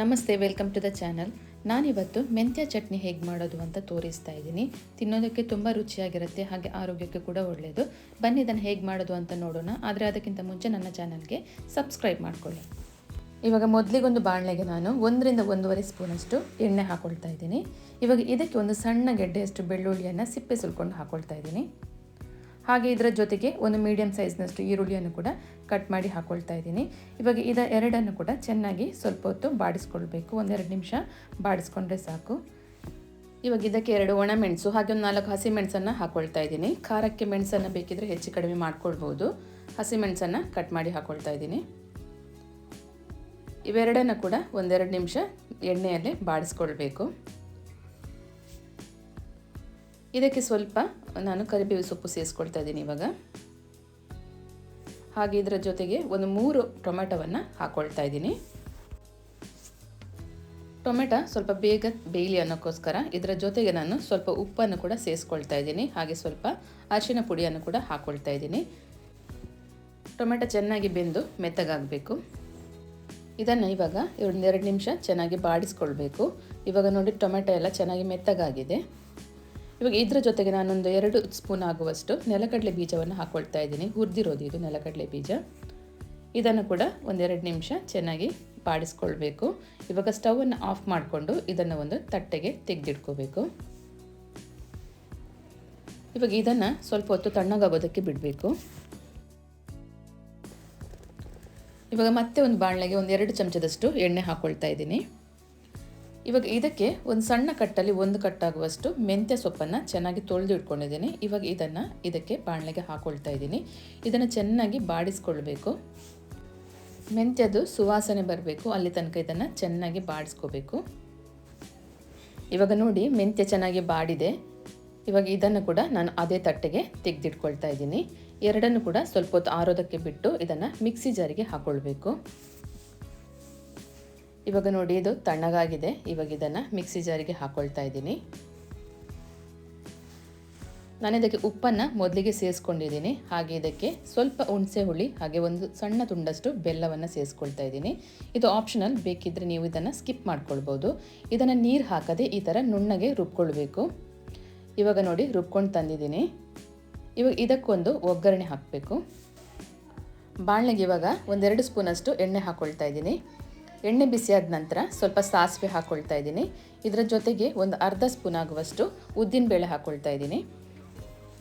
ನಮಸ್ತೆ, welcome to the channel. ನಾನಿವತ್ತು ಮೆಂತ್ಯ ಚಟ್ನಿ ಹೇಗೆ ಮಾಡೋದು ಅಂತ ತೋರಿಸ್ತಾ ಇದ್ದೀನಿ. ತಿನ್ನೋದಕ್ಕೆ ತುಂಬ ರುಚಿಯಾಗಿರುತ್ತೆ, ಹಾಗೆ ಆರೋಗ್ಯಕ್ಕೆ ಕೂಡ ಒಳ್ಳೆಯದು ಬನ್ನಿ, ಇದನ್ನು ಹೇಗೆ ಮಾಡೋದು ಅಂತ ನೋಡೋಣ. ಆದರೆ ಅದಕ್ಕಿಂತ ಮುಂಚೆ ನನ್ನ ಚಾನಲ್ಗೆ ಸಬ್ಸ್ಕ್ರೈಬ್ ಮಾಡ್ಕೊಳ್ಳಿ. ಇವಾಗ ಮೊದಲಿಗೊಂದು ಬಾಣಲೆಗೆ ನಾನು ಒಂದರಿಂದ ಒಂದೂವರೆ ಸ್ಪೂನಷ್ಟು ಎಣ್ಣೆ ಹಾಕೊಳ್ತಾ ಇದ್ದೀನಿ. ಇವಾಗ ಇದಕ್ಕೆ ಒಂದು ಸಣ್ಣ ಗೆಡ್ಡೆಯಷ್ಟು ಬೆಳ್ಳುಳ್ಳಿಯನ್ನು ಸಿಪ್ಪೆ ಸುಲ್ಕೊಂಡು ಹಾಕೊಳ್ತಾ ಇದ್ದೀನಿ. ಹಾಗೆ ಇದರ ಜೊತೆಗೆ ಒಂದು ಮೀಡಿಯಮ್ ಸೈಜ್ನಷ್ಟು ಈರುಳ್ಳಿಯನ್ನು ಕೂಡ ಕಟ್ ಮಾಡಿ ಹಾಕೊಳ್ತಾ ಇದ್ದೀನಿ. ಇವಾಗ ಇದ ಎರಡನ್ನು ಕೂಡ ಚೆನ್ನಾಗಿ ಸ್ವಲ್ಪ ಹೊತ್ತು ಬಾಡಿಸ್ಕೊಳ್ಬೇಕು. ಒಂದೆರಡು ನಿಮಿಷ ಬಾಡಿಸ್ಕೊಂಡ್ರೆ ಸಾಕು. ಇವಾಗ ಇದಕ್ಕೆ ಎರಡು ಒಣ ಮೆಣಸು, ಹಾಗೆ ಒಂದು ನಾಲ್ಕು ಹಸಿ ಮೆಣಸನ್ನು ಹಾಕೊಳ್ತಾ ಇದ್ದೀನಿ. ಖಾರಕ್ಕೆ ಮೆಣಸನ್ನು ಬೇಕಿದ್ರೆ ಹೆಚ್ಚು ಕಡಿಮೆ ಮಾಡ್ಕೊಳ್ಬೋದು. ಹಸಿ ಮೆಣಸನ್ನು ಕಟ್ ಮಾಡಿ ಹಾಕ್ಕೊಳ್ತಾ ಇದ್ದೀನಿ. ಇವೆರಡನ್ನು ಕೂಡ ಒಂದೆರಡು ನಿಮಿಷ ಎಣ್ಣೆಯಲ್ಲಿ ಬಾಡಿಸ್ಕೊಳ್ಬೇಕು. ಇದಕ್ಕೆ ಸ್ವಲ್ಪ ನಾನು ಕರಿಬೇವು ಸೊಪ್ಪು ಸೇರಿಸ್ಕೊಳ್ತಾ ಇದ್ದೀನಿ ಇವಾಗ. ಹಾಗೆ ಇದರ ಜೊತೆಗೆ ಒಂದು ಮೂರು ಟೊಮೆಟೊವನ್ನು ಹಾಕ್ಕೊಳ್ತಾ ಇದ್ದೀನಿ. ಟೊಮೆಟೊ ಸ್ವಲ್ಪ ಬೇಗ ಬೇಯಲಿ ಅನ್ನೋಕ್ಕೋಸ್ಕರ ಇದರ ಜೊತೆಗೆ ನಾನು ಸ್ವಲ್ಪ ಉಪ್ಪನ್ನು ಕೂಡ ಸೇರಿಸ್ಕೊಳ್ತಾ ಇದ್ದೀನಿ. ಹಾಗೆ ಸ್ವಲ್ಪ ಅರಿಶಿನ ಪುಡಿಯನ್ನು ಕೂಡ ಹಾಕ್ಕೊಳ್ತಾ ಇದ್ದೀನಿ. ಟೊಮೆಟೊ ಚೆನ್ನಾಗಿ ಬೆಂದು ಮೆತ್ತಗಾಗಬೇಕು. ಇದನ್ನು ಇವಾಗ ಒಂದೆರಡು ನಿಮಿಷ ಚೆನ್ನಾಗಿ ಬಾಡಿಸ್ಕೊಳ್ಬೇಕು. ಇವಾಗ ನೋಡಿ ಟೊಮೆಟೊ ಎಲ್ಲ ಚೆನ್ನಾಗಿ ಮೆತ್ತಗಾಗಿದೆ. ಇವಾಗ ಇದರ ಜೊತೆಗೆ ನಾನೊಂದು ಎರಡು ಸ್ಪೂನ್ ಆಗುವಷ್ಟು ನೆಲಕಡಲೆ ಬೀಜವನ್ನು ಹಾಕ್ಕೊಳ್ತಾ ಇದ್ದೀನಿ. ಹುರಿದಿರೋದು ಇದು ನೆಲಕಡಲೆ ಬೀಜ. ಇದನ್ನು ಕೂಡ ಒಂದೆರಡು ನಿಮಿಷ ಚೆನ್ನಾಗಿ ಬಾಡಿಸ್ಕೊಳ್ಬೇಕು. ಇವಾಗ ಸ್ಟವನ್ನು ಆಫ್ ಮಾಡಿಕೊಂಡು ಇದನ್ನು ಒಂದು ತಟ್ಟೆಗೆ ತೆಗೆದಿಟ್ಕೋಬೇಕು. ಇವಾಗ ಇದನ್ನು ಸ್ವಲ್ಪ ಹೊತ್ತು ತಣ್ಣಗಾಗೋದಕ್ಕೆ ಬಿಡಬೇಕು. ಇವಾಗ ಮತ್ತೆ ಒಂದು ಬಾಣಲೆಗೆ ಒಂದು ಎರಡು ಚಮಚದಷ್ಟು ಎಣ್ಣೆ ಹಾಕ್ಕೊಳ್ತಾ ಇದ್ದೀನಿ. ಇವಾಗ ಇದಕ್ಕೆ ಒಂದು ಸಣ್ಣ ಕಟ್ಟಲ್ಲಿ ಒಂದು ಕಟ್ಟಾಗುವಷ್ಟು ಮೆಂತ್ಯ ಸೊಪ್ಪನ್ನು ಚೆನ್ನಾಗಿ ತೊಳೆದು ಇಟ್ಕೊಂಡಿದ್ದೀನಿ. ಇವಾಗ ಇದನ್ನು ಇದಕ್ಕೆ ಬಾಣಲೆಗೆ ಹಾಕ್ಕೊಳ್ತಾ ಇದ್ದೀನಿ. ಇದನ್ನು ಚೆನ್ನಾಗಿ ಬಾಡಿಸ್ಕೊಳ್ಬೇಕು. ಮೆಂತ್ಯದು ಸುವಾಸನೆ ಬರಬೇಕು. ಅಲ್ಲಿ ತನಕ ಇದನ್ನು ಚೆನ್ನಾಗಿ ಬಾಡಿಸ್ಕೋಬೇಕು. ಇವಾಗ ನೋಡಿ ಮೆಂತ್ಯ ಚೆನ್ನಾಗಿ ಬಾಡಿದೆ. ಇವಾಗ ಇದನ್ನು ಕೂಡ ನಾನು ಅದೇ ತಟ್ಟೆಗೆ ತೆಗೆದಿಟ್ಕೊಳ್ತಾ ಇದ್ದೀನಿ. ಎರಡನ್ನು ಕೂಡ ಸ್ವಲ್ಪ ಹೊತ್ತು ಆರೋದಕ್ಕೆ ಬಿಟ್ಟು ಇದನ್ನು ಮಿಕ್ಸಿ ಜಾರಿಗೆ ಹಾಕ್ಕೊಳ್ಬೇಕು ಇವಾಗ ನೋಡಿ, ಇದು ತಣ್ಣಗಾಗಿದೆ. ಇವಾಗ ಇದನ್ನು ಮಿಕ್ಸಿ ಜಾರಿಗೆ ಹಾಕ್ಕೊಳ್ತಾ ಇದ್ದೀನಿ. ನಾನು ಇದಕ್ಕೆ ಉಪ್ಪನ್ನು ಮೊದಲಿಗೆ ಸೇರಿಸ್ಕೊಂಡಿದ್ದೀನಿ ಹಾಗೆ ಇದಕ್ಕೆ ಸ್ವಲ್ಪ ಹುಣಸೆ ಹುಳಿ, ಹಾಗೆ ಒಂದು ಸಣ್ಣ ತುಂಡಷ್ಟು ಬೆಲ್ಲವನ್ನು ಸೇರಿಸ್ಕೊಳ್ತಾ ಇದ್ದೀನಿ. ಇದು ಆಪ್ಷನಲ್ ಬೇಕಿದ್ದರೆ ನೀವು ಇದನ್ನು ಸ್ಕಿಪ್ ಮಾಡ್ಕೊಳ್ಬೋದು. ಇದನ್ನು ನೀರು ಹಾಕದೆ ಈ ಥರ ನುಣ್ಣಗೆ ರುಬ್ಕೊಳ್ಬೇಕು. ಇವಾಗ ನೋಡಿ, ರುಬ್ಕೊಂಡು ತಂದಿದ್ದೀನಿ. ಇವಾಗ ಇದಕ್ಕೊಂದು ಒಗ್ಗರಣೆ ಹಾಕಬೇಕು. ಬಾಣಲೆಗೆ ಇವಾಗ ಒಂದೆರಡು ಸ್ಪೂನಷ್ಟು ಎಣ್ಣೆ ಹಾಕ್ಕೊಳ್ತಾ ಇದ್ದೀನಿ. ಎಣ್ಣೆ ಬಿಸಿಯಾದ ನಂತರ ಸ್ವಲ್ಪ ಸಾಸಿವೆ ಹಾಕ್ಕೊಳ್ತಾ ಇದ್ದೀನಿ. ಇದರ ಜೊತೆಗೆ ಒಂದು ಅರ್ಧ ಸ್ಪೂನ್ ಆಗುವಷ್ಟು ಉದ್ದಿನಬೇಳೆ ಹಾಕ್ಕೊಳ್ತಾ ಇದ್ದೀನಿ.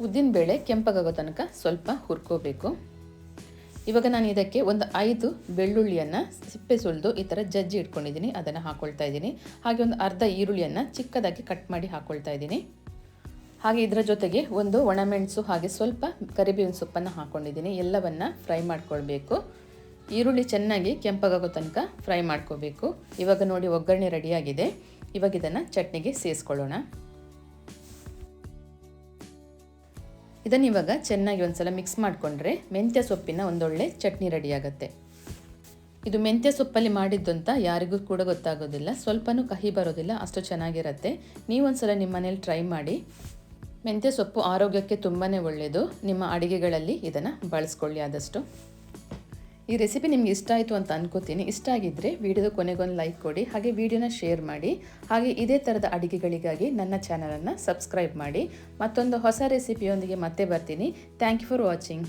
ಉದ್ದಿನಬೇಳೆ ಕೆಂಪಗಾಗೋ ತನಕ ಸ್ವಲ್ಪ ಹುರ್ಕೋಬೇಕು. ಇವಾಗ ನಾನು ಇದಕ್ಕೆ ಒಂದು ಐದು ಬೆಳ್ಳುಳ್ಳಿಯನ್ನು ಸಿಪ್ಪೆ ಸುಲಿದು ಈ ಥರ ಜಜ್ಜಿ ಇಟ್ಕೊಂಡಿದ್ದೀನಿ. ಅದನ್ನು ಹಾಕ್ಕೊಳ್ತಾ ಇದ್ದೀನಿ. ಹಾಗೆ ಒಂದು ಅರ್ಧ ಈರುಳ್ಳಿಯನ್ನು ಚಿಕ್ಕದಾಗಿ ಕಟ್ ಮಾಡಿ ಹಾಕ್ಕೊಳ್ತಾ ಇದ್ದೀನಿ. ಹಾಗೆ ಇದರ ಜೊತೆಗೆ ಒಂದು ಒಣಮೆಣಸು ಹಾಗೆ ಸ್ವಲ್ಪ ಕರಿಬೇವಿನ ಸೊಪ್ಪನ್ನು ಹಾಕ್ಕೊಂಡಿದ್ದೀನಿ ಎಲ್ಲವನ್ನು ಫ್ರೈ ಮಾಡ್ಕೊಳ್ಬೇಕು. ಈರುಳ್ಳಿ ಚೆನ್ನಾಗಿ ಕೆಂಪಗಾಗೋ ತನಕ ಫ್ರೈ ಮಾಡ್ಕೋಬೇಕು. ಇವಾಗ ನೋಡಿ ಒಗ್ಗರಣೆ ರೆಡಿಯಾಗಿದೆ. ಇವಾಗ ಇದನ್ನು ಚಟ್ನಿಗೆ ಸೇರಿಸ್ಕೊಳ್ಳೋಣ ಇದನ್ನು ಇವಾಗ ಚೆನ್ನಾಗಿ ಒಂದ್ಸಲ ಮಿಕ್ಸ್ ಮಾಡಿಕೊಂಡ್ರೆ ಮೆಂತ್ಯ ಸೊಪ್ಪಿನ ಒಂದೊಳ್ಳೆ ಚಟ್ನಿ ರೆಡಿಯಾಗುತ್ತೆ. ಇದು ಮೆಂತ್ಯ ಸೊಪ್ಪಲ್ಲಿ ಮಾಡಿದ್ದು ಅಂತ ಯಾರಿಗೂ ಕೂಡ ಗೊತ್ತಾಗೋದಿಲ್ಲ. ಸ್ವಲ್ಪನೂ ಕಹಿ ಬರೋದಿಲ್ಲ, ಅಷ್ಟು ಚೆನ್ನಾಗಿರುತ್ತೆ. ನೀವೊಂದ್ಸಲ ನಿಮ್ಮ ಮನೇಲಿ ಟ್ರೈ ಮಾಡಿ. ಮೆಂತ್ಯ ಸೊಪ್ಪು ಆರೋಗ್ಯಕ್ಕೆ ತುಂಬಾ ಒಳ್ಳೆಯದು ನಿಮ್ಮ ಅಡುಗೆಗಳಲ್ಲಿ ಇದನ್ನು ಬಳಸ್ಕೊಳ್ಳಿ ಆದಷ್ಟು. ಈ ರೆಸಿಪಿ ನಿಮ್ಗೆ ಇಷ್ಟ ಆಯಿತು ಅಂತ ಅನ್ಕೋತೀನಿ. ಇಷ್ಟ ಆಗಿದ್ದರೆ ವಿಡಿಯೋದ ಕೊನೆಗೊಂದು ಲೈಕ್ ಕೊಡಿ, ಹಾಗೆ ವಿಡಿಯೋನ ಶೇರ್ ಮಾಡಿ, ಹಾಗೆ ಇದೇ ಥರದ ಅಡುಗೆಗಳಿಗಾಗಿ ನನ್ನ ಚಾನಲನ್ನು ಸಬ್ಸ್ಕ್ರೈಬ್ ಮಾಡಿ. ಮತ್ತೊಂದು ಹೊಸ ರೆಸಿಪಿಯೊಂದಿಗೆ ಮತ್ತೆ ಬರ್ತೀನಿ. Thank you for watching